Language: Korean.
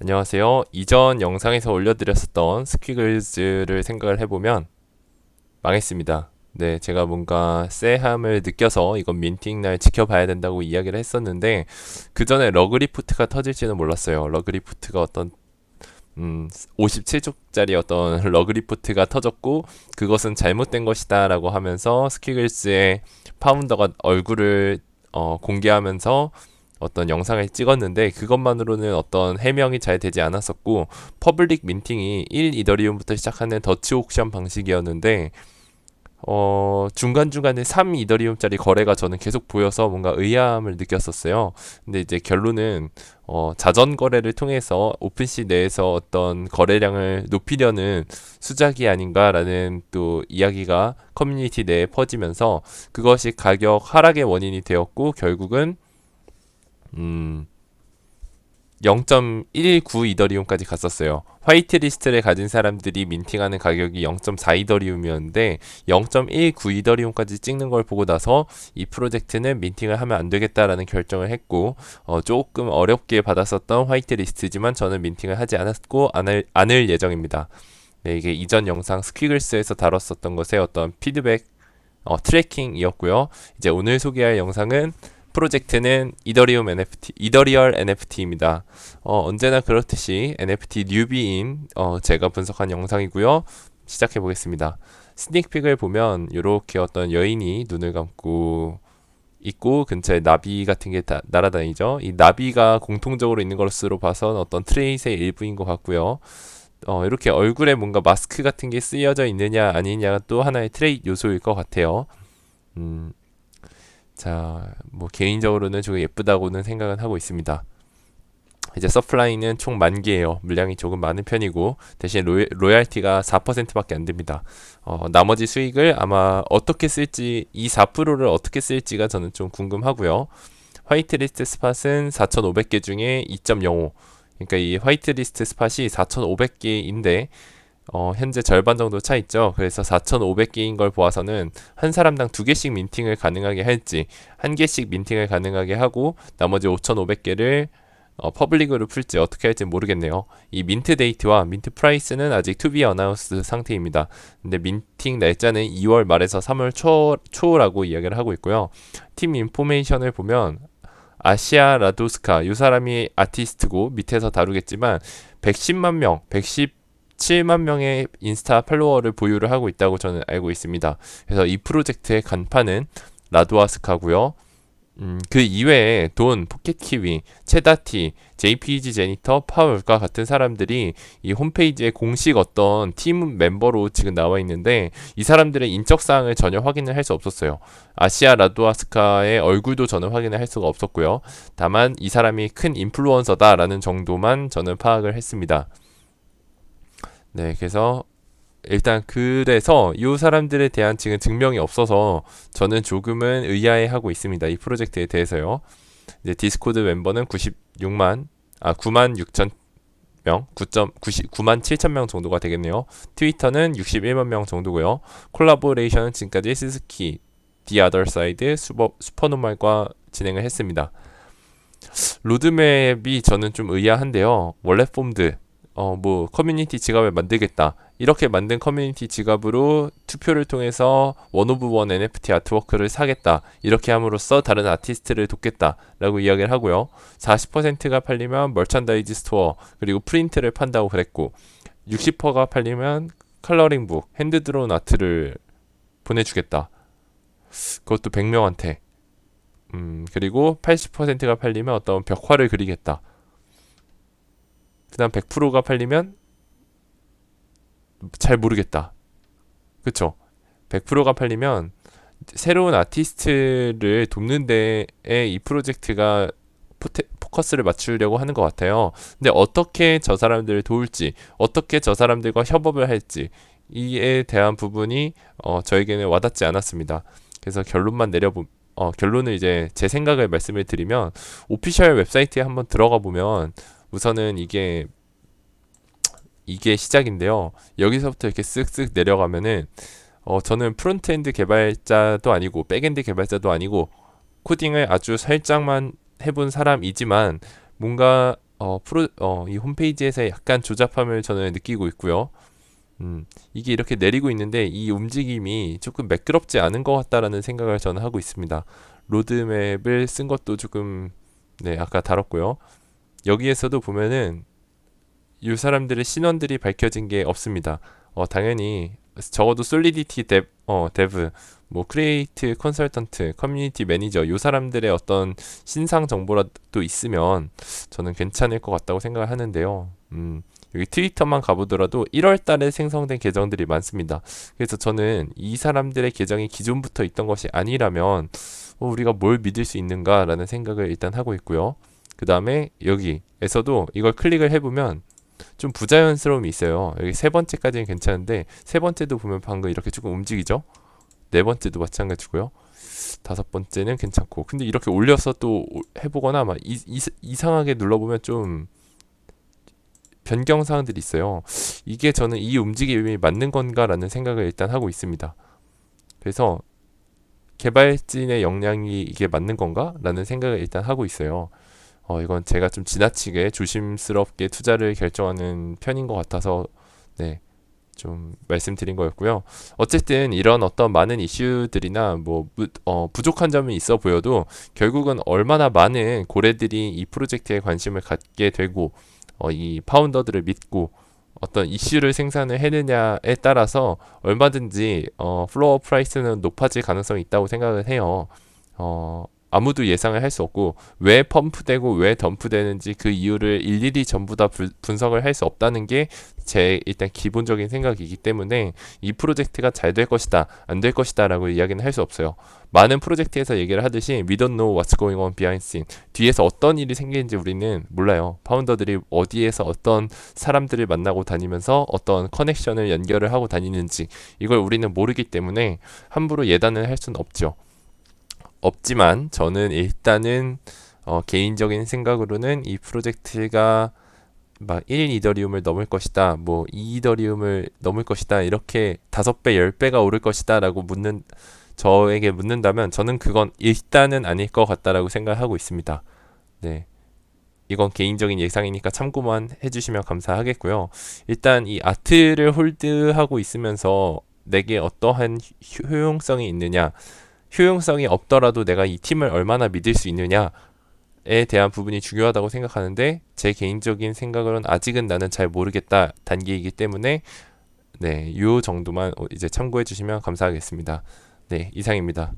안녕하세요. 이전 영상에서 올려드렸었던 스퀴글즈를 생각을 해보면 망했습니다. 네, 제가 뭔가 쎄함을 느껴서 이건 민팅 날 지켜봐야 된다고 이야기를 했었는데 그 전에 러그리프트가 터질지는 몰랐어요. 러그리프트가 어떤 음, 57쪽짜리 어떤 러그리프트가 터졌고 그것은 잘못된 것이다 라고 하면서 스퀴글즈의 파운더가 얼굴을 어, 공개하면서 어떤 영상을 찍었는데 그것만으로는 어떤 해명이 잘 되지 않았었고 퍼블릭 민팅이 1 이더리움부터 시작하는 더치 옥션 방식이었는데 어, 중간중간에 3 이더리움짜리 거래가 저는 계속 보여서 뭔가 의아함을 느꼈었어요. 근데 이제 결론은 어, 자전 거래를 통해서 오픈시 내에서 어떤 거래량을 높이려는 수작이 아닌가라는 또 이야기가 커뮤니티 내에 퍼지면서 그것이 가격 하락의 원인이 되었고 결국은 음, 0.19 이더리움까지 갔었어요. 화이트 리스트를 가진 사람들이 민팅하는 가격이 0.4 이더리움이었는데 0.19 이더리움까지 찍는 걸 보고 나서 이 프로젝트는 민팅을 하면 안 되겠다라는 결정을 했고 어, 조금 어렵게 받았었던 화이트 리스트지만 저는 민팅을 하지 않았고 않을, 않을 예정입니다. 네, 이게 이전 영상 스퀴글스에서 다뤘었던 것의 어떤 피드백 어, 트래킹이었고요. 이제 오늘 소개할 영상은 프로젝트는 이더리움 NFT, 이더리얼 NFT입니다. 어, 언제나 그렇듯이 NFT 뉴비인 어, 제가 분석한 영상이고요. 시작해 보겠습니다. 스닉픽을 보면 이렇게 어떤 여인이 눈을 감고 있고 근처에 나비 같은 게 다, 날아다니죠. 이 나비가 공통적으로 있는 것으로 봐선 어떤 트레이스의 일부인 것 같고요. 어, 이렇게 얼굴에 뭔가 마스크 같은 게 쓰여져 있느냐 아니냐가 또 하나의 트레이 요소일 것 같아요. 음, 자, 뭐 개인적으로는 조금 예쁘다고는 생각은 하고 있습니다. 이제 서플라이는 총 만 개예요. 물량이 조금 많은 편이고 대신 로이, 로얄티가 4%밖에 안 됩니다. 어, 나머지 수익을 아마 어떻게 쓸지 이 4%를 어떻게 쓸지가 저는 좀 궁금하고요. 화이트리스트 스팟은 4,500개 중에 2.05. 그러니까 이 화이트리스트 스팟이 4,500개인데 어, 현재 절반 정도 차 있죠. 그래서 4,500개인 걸 보아서는 한 사람당 두 개씩 민팅을 가능하게 할지, 한 개씩 민팅을 가능하게 하고 나머지 5,500개를 어, 퍼블릭으로 풀지 어떻게 할지 모르겠네요. 이 민트 데이트와 민트 프라이스는 아직 투비 어나운스 상태입니다. 근데 민팅 날짜는 2월 말에서 3월 초, 초라고 이야기를 하고 있고요. 팀 인포메이션을 보면 아시아 라도스카 이 사람이 아티스트고 밑에서 다루겠지만 110만 명, 110 7만 명의 인스타 팔로워를 보유를 하고 있다고 저는 알고 있습니다. 그래서 이 프로젝트의 간판은 라도아스카고요. 음, 그 이외에 돈, 포켓키위, 체다티, JPG 제니터, 파울과 같은 사람들이 이 홈페이지에 공식 어떤 팀 멤버로 지금 나와 있는데 이 사람들의 인적 사항을 전혀 확인을 할 수 없었어요. 아시아 라도아스카의 얼굴도 저는 확인을 할 수가 없었고요. 다만 이 사람이 큰 인플루언서다라는 정도만 저는 파악을 했습니다. 네, 그래서 일단 그래서 이 사람들에 대한 지금 증명이 없어서 저는 조금은 의아해하고 있습니다. 이 프로젝트에 대해서요. 이제 디스코드 멤버는 96만 아 9만 6천 명, 9.9만 7천 명 정도가 되겠네요. 트위터는 61만 명 정도고요. 콜라보레이션은 지금까지 스스키, 디 아더 사이드, 슈퍼, 슈퍼노말과 진행을 했습니다. 로드맵이 저는 좀 의아한데요. 원래 폼드 어, 뭐, 커뮤니티 지갑을 만들겠다. 이렇게 만든 커뮤니티 지갑으로 투표를 통해서 원 오브 원 NFT 아트워크를 사겠다. 이렇게 함으로써 다른 아티스트를 돕겠다. 라고 이야기를 하고요. 40%가 팔리면 멀천다이즈 스토어, 그리고 프린트를 판다고 그랬고, 60%가 팔리면 컬러링북, 핸드드론 아트를 보내주겠다. 그것도 100명한테. 음, 그리고 80%가 팔리면 어떤 벽화를 그리겠다. 그 다음 100%가 팔리면 잘 모르겠다. 그쵸? 100%가 팔리면 새로운 아티스트를 돕는 데에 이 프로젝트가 포테, 포커스를 맞추려고 하는 것 같아요. 근데 어떻게 저 사람들을 도울지, 어떻게 저 사람들과 협업을 할지, 이에 대한 부분이 어, 저에게는 와닿지 않았습니다. 그래서 결론만 내려보, 어, 결론을 이제 제 생각을 말씀을 드리면, 오피셜 웹사이트에 한번 들어가 보면, 우선은 이게 이게 시작인데요. 여기서부터 이렇게 쓱쓱 내려가면은 어 저는 프론트엔드 개발자도 아니고 백엔드 개발자도 아니고 코딩을 아주 살짝만 해본 사람이지만 뭔가 어, 프로, 어, 이 홈페이지에서 약간 조잡함을 저는 느끼고 있고요. 음, 이게 이렇게 내리고 있는데 이 움직임이 조금 매끄럽지 않은 것 같다라는 생각을 저는 하고 있습니다. 로드맵을 쓴 것도 조금 네, 아까 다뤘고요. 여기에서도 보면은 이 사람들의 신원들이 밝혀진 게 없습니다. 어, 당연히 적어도 솔리디티 데, 어, 데브, 뭐 크리에이트 컨설턴트, 커뮤니티 매니저 이 사람들의 어떤 신상 정보라도 있으면 저는 괜찮을 것 같다고 생각을 하는데요. 음, 여기 트위터만 가보더라도 1월 달에 생성된 계정들이 많습니다. 그래서 저는 이 사람들의 계정이 기존부터 있던 것이 아니라면 어, 우리가 뭘 믿을 수 있는가라는 생각을 일단 하고 있고요. 그 다음에 여기에서도 이걸 클릭을 해보면 좀 부자연스러움이 있어요. 여기 세 번째까지는 괜찮은데 세 번째도 보면 방금 이렇게 조금 움직이죠. 네 번째도 마찬가지고요. 다섯 번째는 괜찮고 근데 이렇게 올려서 또 해보거나 막 이, 이, 이상하게 눌러보면 좀 변경 사항들이 있어요. 이게 저는 이 움직임이 맞는 건가라는 생각을 일단 하고 있습니다. 그래서 개발진의 역량이 이게 맞는 건가라는 생각을 일단 하고 있어요. 어, 이건 제가 좀 지나치게 조심스럽게 투자를 결정하는 편인 것 같아서 네. 좀 말씀드린 거였고요. 어쨌든 이런 어떤 많은 이슈들이나 뭐 어, 부족한 점이 있어 보여도 결국은 얼마나 많은 고래들이 이 프로젝트에 관심을 갖게 되고 어, 이 파운더들을 믿고 어떤 이슈를 생산을 해느냐에 따라서 얼마든지 어, 플로어 프라이스는 높아질 가능성이 있다고 생각을 해요. 어, 아무도 예상을 할 수 없고 왜 펌프되고 왜 덤프되는지 그 이유를 일일이 전부 다 부, 분석을 할 수 없다는 게 제 일단 기본적인 생각이기 때문에 이 프로젝트가 잘 될 것이다 안 될 것이다라고 이야기는 할 수 없어요. 많은 프로젝트에서 얘기를 하듯이 we don't know what's going on behind scene 뒤에서 어떤 일이 생기는지 우리는 몰라요. 파운더들이 어디에서 어떤 사람들을 만나고 다니면서 어떤 커넥션을 연결을 하고 다니는지 이걸 우리는 모르기 때문에 함부로 예단을 할 수는 없죠. 없지만 저는 일단은 어, 개인적인 생각으로는 이 프로젝트가 막 1 이더리움을 넘을 것이다, 뭐 2 이더리움을 넘을 것이다, 이렇게 다섯 배, 열 배가 오를 것이다라고 묻는 저에게 묻는다면 저는 그건 일단은 아닐 것 같다라고 생각하고 있습니다. 네. 이건 개인적인 예상이니까 참고만 해주시면 감사하겠고요. 일단 이 아트를 홀드하고 있으면서 내게 어떠한 효용성이 있느냐, 효용성이 없더라도 내가 이 팀을 얼마나 믿을 수 있느냐에 대한 부분이 중요하다고 생각하는데 제 개인적인 생각으로는 아직은 나는 잘 모르겠다 단계이기 때문에 네, 요 정도만 이제 참고해 주시면 감사하겠습니다. 네, 이상입니다.